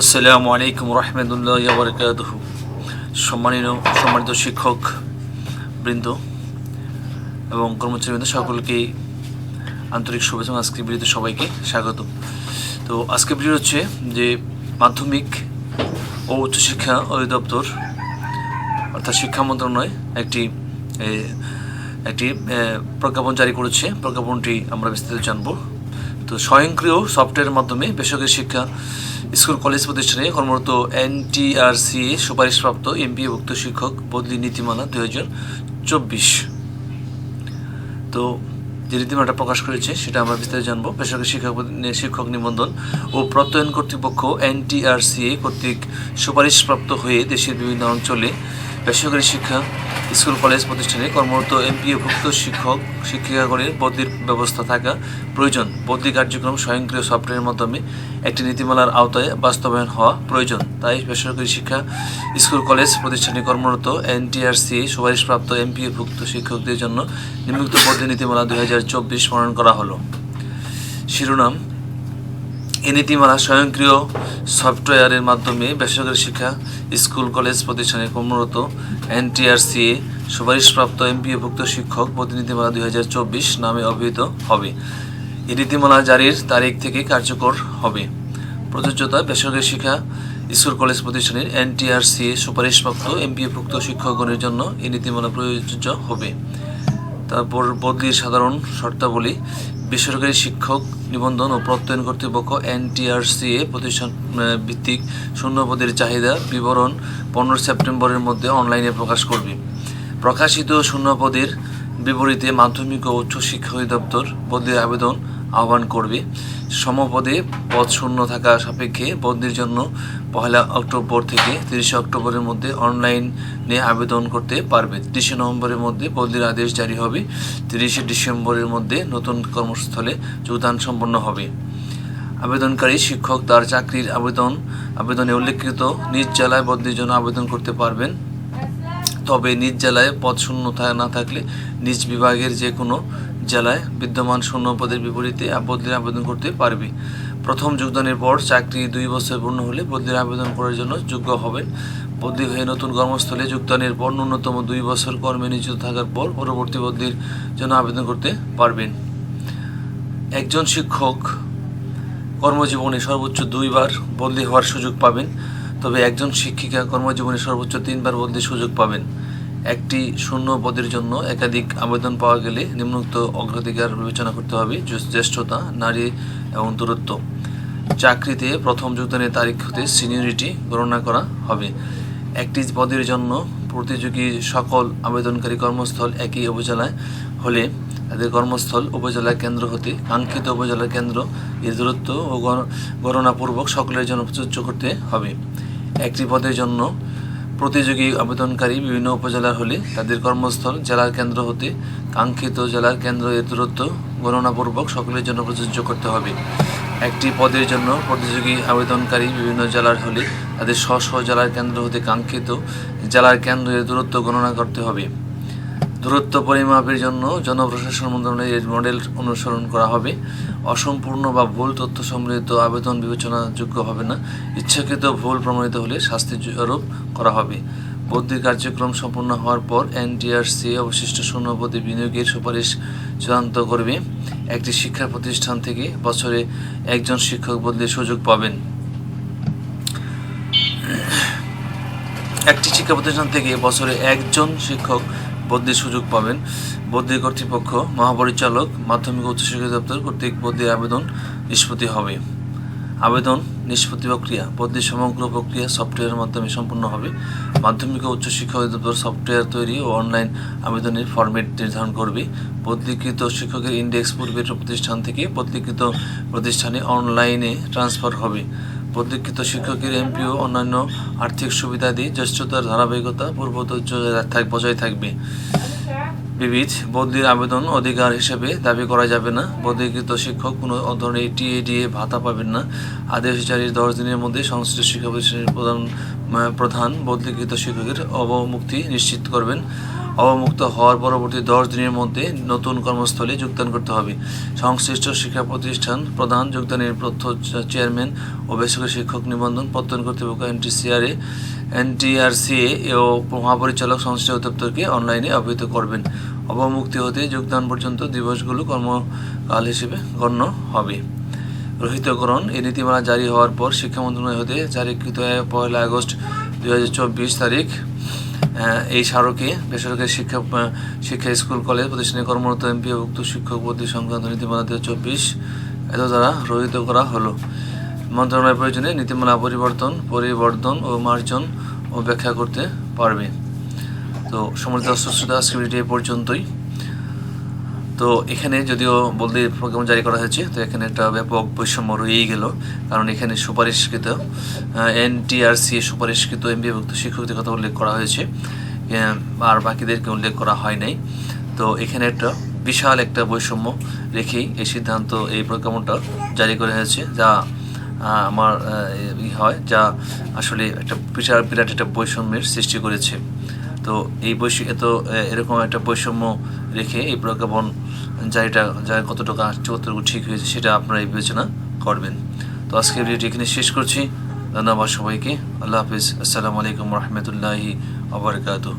আসসালামু আলাইকুম রহমতুল্লাহ বরকাত সম্মানিত সম্মানিত শিক্ষক বৃন্দ এবং কর্মচারীবৃন্দ, সকলকে আন্তরিক শুভেচ্ছা এবং আজকের ভিডিওতে সবাইকে স্বাগত। তো আজকের ভিডিও হচ্ছে যে মাধ্যমিক ও উচ্চশিক্ষা অধিদপ্তর, অর্থাৎ শিক্ষা মন্ত্রণালয় একটি একটি প্রজ্ঞাপন জারি করেছে। প্রজ্ঞাপনটি আমরা বিস্তারিত জানব। তো স্বয়ংক্রিয় সফটওয়্যারের মাধ্যমে বেসরকারি শিক্ষা স্কুল কলেজ প্রতিষ্ঠানে কর্মরত এনটিআরসি সুপারিশপ্রাপ্ত এমপিভুক্ত শিক্ষক বদলি নীতিমালা দুই হাজার চব্বিশ। তো যে নীতিমালাটা প্রকাশ করেছে, সেটা আমরা বিস্তারিত জানব। বেসরকারি শিক্ষক শিক্ষক নিবন্ধন ও প্রত্যয়ন কর্তৃপক্ষ এনটিআরসিএ কর্তৃক সুপারিশপ্রাপ্ত হয়ে দেশের বিভিন্ন অঞ্চলে বেসরকারি শিক্ষা স্কুল, কলেজ প্রতিষ্ঠানে কর্মরত এমপিওভুক্ত শিক্ষক, শিক্ষিকাগণের বদলির ব্যবস্থা থাকা প্রয়োজন। বদলি কার্যক্রম স্বয়ংক্রিয় সফটওয়্যারের মাধ্যমে একটি নীতিমালার আওতায় বাস্তবায়ন হওয়া প্রয়োজন। তাই বেসরকারি শিক্ষা স্কুল, কলেজ প্রতিষ্ঠানে কর্মরত এনটিআরসি সুপারিশপ্রাপ্ত এমপিওভুক্ত শিক্ষকদের জন্য নিম্নোক্ত বদলি নীতিমালা দুই হাজার চব্বিশ প্রণয়ন করা হলো। শিরোনাম এই নীতিমালা স্বয়ংক্রিয় সফটওয়্যারের মাধ্যমে বেসরকারি শিক্ষা, স্কুল, কলেজ প্রতিষ্ঠানে কর্মরত এনটিআরসিএ সুপারিশপ্রাপ্ত এমপিএভুক্ত শিক্ষক প্রতিনিধিমালা দুই হাজার চব্বিশ নামে অভিহিত হবে। এই নীতিমালা জারির তারিখ থেকে কার্যকর হবে। প্রযোজ্যতা, বেসরকারি শিক্ষা, স্কুল, কলেজ প্রতিষ্ঠানের এনটিআরসিএ সুপারিশপ্রাপ্ত এমপিএভুক্ত শিক্ষকগণের জন্য এই নীতিমালা প্রযোজ্য হবে। তারপর বদলির সাধারণ শর্তাবলী বেসরকারি শিক্ষক নিবন্ধন ও প্রত্যয়ন কর্তৃপক্ষ এনটিআরসিএ প্রতিষ্ঠান ভিত্তিক শূন্যপদের চাহিদা বিবরণ পনেরো সেপ্টেম্বরের মধ্যে অনলাইনে প্রকাশ করবে। প্রকাশিত শূন্যপদের বিপরীতে মাধ্যমিক ও উচ্চ শিক্ষা অধিদপ্তর বদলির আবেদন আহ্বান করবে। সমপদে পদ শূন্য থাকা সাপেক্ষে বদলির জন্য পহেলা অক্টোবর থেকে তিরিশে অক্টোবরের মধ্যে অনলাইনে আবেদন করতে পারবে। তিরিশে নভেম্বরের মধ্যে বদলির আদেশ জারি হবে। তিরিশে ডিসেম্বরের মধ্যে নতুন কর্মস্থলে যোগদান সম্পন্ন হবে। আবেদনকারী শিক্ষক তার চাকরির আবেদন, আবেদনে উল্লেখিত নিজ জেলায় বদলির জন্য আবেদন করতে পারবেন। তবে নিজ জেলায় পদ শূন্য না থাকলে নিজ বিভাগের যে কোনো জেলায় বিদ্যমান শূন্য পদের বিপরীতে বদলির আবেদন করতে পারবে। প্রথম যোগদানের পর চাকরি দুই বছর পূর্ণ হলে বদলির আবেদন করার জন্য যোগ্য হবেন। বদলি হয়ে নতুন কর্মস্থলে যোগদানের পর ন্যূনতম দুই বছর কর্মে নিয়োজিত থাকার পর পরবর্তী বদলির জন্য আবেদন করতে পারবেন। একজন শিক্ষক কর্মজীবনে সর্বোচ্চ দুইবার বদলি হওয়ার সুযোগ পাবেন। তবে একজন শিক্ষিকা কর্মজীবনে সর্বোচ্চ তিনবার বদলির সুযোগ পাবেন। একটি শূন্য পদের জন্য একাধিক আবেদন পাওয়া গেলে নিম্নোক্ত অগ্রাধিকার বিবেচনা করতে হবে জ্যেষ্ঠতা, নারী এবং দূরত্ব। চাকরিতে প্রথম যোগদানের তারিখ হতে সিনিয়রিটি গণনা করা হবে। একটি পদের জন্য প্রতিযোগী সকল আবেদনকারী কর্মস্থল একই উপজেলায় হলে তাদের কর্মস্থল উপজেলা কেন্দ্র হতে কাঙ্ক্ষিত উপজেলা কেন্দ্র, এর দূরত্ব ও গণ- গণনাপূর্বক সকলের জন্য প্রযোজ্য করতে হবে। একটি পদের জন্য প্রতিযোগী আবেদনকারী বিভিন্ন উপজেলার হলে তাদের কর্মস্থল, জেলার কেন্দ্র হতে কাঙ্ক্ষিত জেলার কেন্দ্র এর দূরত্ব গণনাপূর্বক সকলের জন্য প্রযোজ্য করতে হবে। একটি পদের জন্য প্রতিযোগী আবেদনকারী বিভিন্ন জেলার হলে তাদের স্ব স্ব জেলার কেন্দ্র হতে কাঙ্ক্ষিত জেলার কেন্দ্র এর দূরত্ব গণনা করতে হবে। দূরত্ব পরিমাপের জন্য জনপ্রশাসন মন্ত্রণালয়ের মডেল অনুসরণ করা হবে। অসম্পূর্ণ বা ভুল তথ্য সমৃদ্ধ আবেদন বিবেচনাযোগ্য হবে না। ইচ্ছাকৃত ভুল প্রমাণিত হলে শাস্তি আরোপ করা হবে। বদলির কার্যক্রম সম্পূর্ণ হওয়ার পর এনটিআরসি অবশিষ্ট শূন্যপদে বিনিয়োগের সুপারিশ চূড়ান্ত করবে। একটি শিক্ষা প্রতিষ্ঠান থেকে বছরে একজন শিক্ষক বদলির সুযোগ পাবেন। একটি শিক্ষা প্রতিষ্ঠান থেকে বছরে একজন শিক্ষক বদলির সুযোগ পাবেন। বদলি কর্তৃপক্ষ, মহাপরিচালক, মাধ্যমিক উচ্চশিক্ষা দপ্তর কর্তৃক বদলির আবেদন নিষ্পত্তি হবে। আবেদন নিষ্পত্তি প্রক্রিয়া, বদলি সমগ্র প্রক্রিয়া সফটওয়্যারের মাধ্যমে সম্পূর্ণ হবে। মাধ্যমিক ও উচ্চশিক্ষা অধিদপ্তর সফটওয়্যার তৈরি ও অনলাইন আবেদনের ফরম্যাট নির্ধারণ করবে। বদলিকৃত শিক্ষকের ইন্ডেক্স পূর্বের প্রতিষ্ঠান থেকে বদলিকৃত প্রতিষ্ঠানে অনলাইনে ট্রান্সফার হবে। বদলিকৃত শিক্ষকের এমপিও অন্যান্য আর্থিক সুবিধাদি জ্যেষ্ঠতার ধারাবাহিকতা পূর্বত বজায় থাকবে। বিবিধ বদলির আবেদন অধিকার হিসেবে দাবি করা যাবে না। বদলিকৃত শিক্ষক কোনো ধরনের টিএডিএ ভাতা পাবেন না। আদেশ জারির দশ দিনের মধ্যে সংশ্লিষ্ট শিক্ষা প্রতিষ্ঠানের প্রধান প্রধান বদলিকৃত শিক্ষকের অবমুক্তি নিশ্চিত করবেন। অবমুক্ত হওয়ার পরবর্তী দশ দিনের মধ্যে নতুন কর্মস্থলে যোগদান করতে হবে। সংশ্লিষ্ট শিক্ষা প্রতিষ্ঠান প্রধান যোগদানের তথ্য চেয়ারম্যান ও বেসরকারি শিক্ষক নিবন্ধন প্রত্যয়ন কর্তৃপক্ষ এনটিসিআরএ এনটিআরসিএ ও মহাপরিচালক সংশ্লিষ্ট অধিদপ্তরকে অনলাইনে অবহিত করবেন। অবমুক্তি হতে যোগদান পর্যন্ত দিবসগুলো কর্মকাল হিসেবে গণ্য হবে। রহিতকরণ এই নীতিমালা জারি হওয়ার পর শিক্ষা মন্ত্রণালয় হতে জারিকৃত পয়লা আগস্ট দু হাজার চব্বিশ তারিখ। এই স্মারকে বেসরকারি শিক্ষা শিক্ষা স্কুল, কলেজ প্রতিষ্ঠানে কর্মরত এমপিভুক্ত শিক্ষক পদ্ধতি সংক্রান্ত নীতিমালা দু চব্বিশ এত দ্বারা রহিত করা হলো। মন্ত্রণালয়ের প্রয়োজনে নীতিমালা পরিবর্তন পরিবর্তন ও মার্জন ও ব্যাখ্যা করতে পারবে। তো সমৃদ্ধ শ্রোতা ভিডিও পর্যন্তই। তো এখানে যদিও বলতে প্রোগ্রাম জারি করা হয়েছে, তো এখানে একটা ব্যাপক বৈষম্য রয়েই গেল। কারণ এখানে সুপারিশকৃত এনটিআরসি সুপারিশকৃত এমবিভুক্ত শিক্ষকদের কথা উল্লেখ করা হয়েছে। আর বাকিদেরকে উল্লেখ করা হয় নাই। তো এখানে একটা বিশাল একটা বৈষম্য রেখেই এই সিদ্ধান্ত, এই প্রোগ্রামটা জারি করা হয়েছে, যা আমার হয়, যা আসলে একটা বিশাল, বিরাট একটা বৈষম্যের সৃষ্টি করেছে। তো এই বৈশ্ব এত এরকম একটা বৈষম্য রেখে এই প্রজ্ঞাপন জারিটা যা আসছে, কতটুকু ঠিক হয়েছে, সেটা আপনারা বিবেচনা করবেন। তো আজকে ভিডিওটি এখানে শেষ করছি। ধন্যবাদ সবাইকে। আল্লাহ হাফিজ। আসসালামু আলাইকুম রহমতুল্লাহি আবরকাতুহ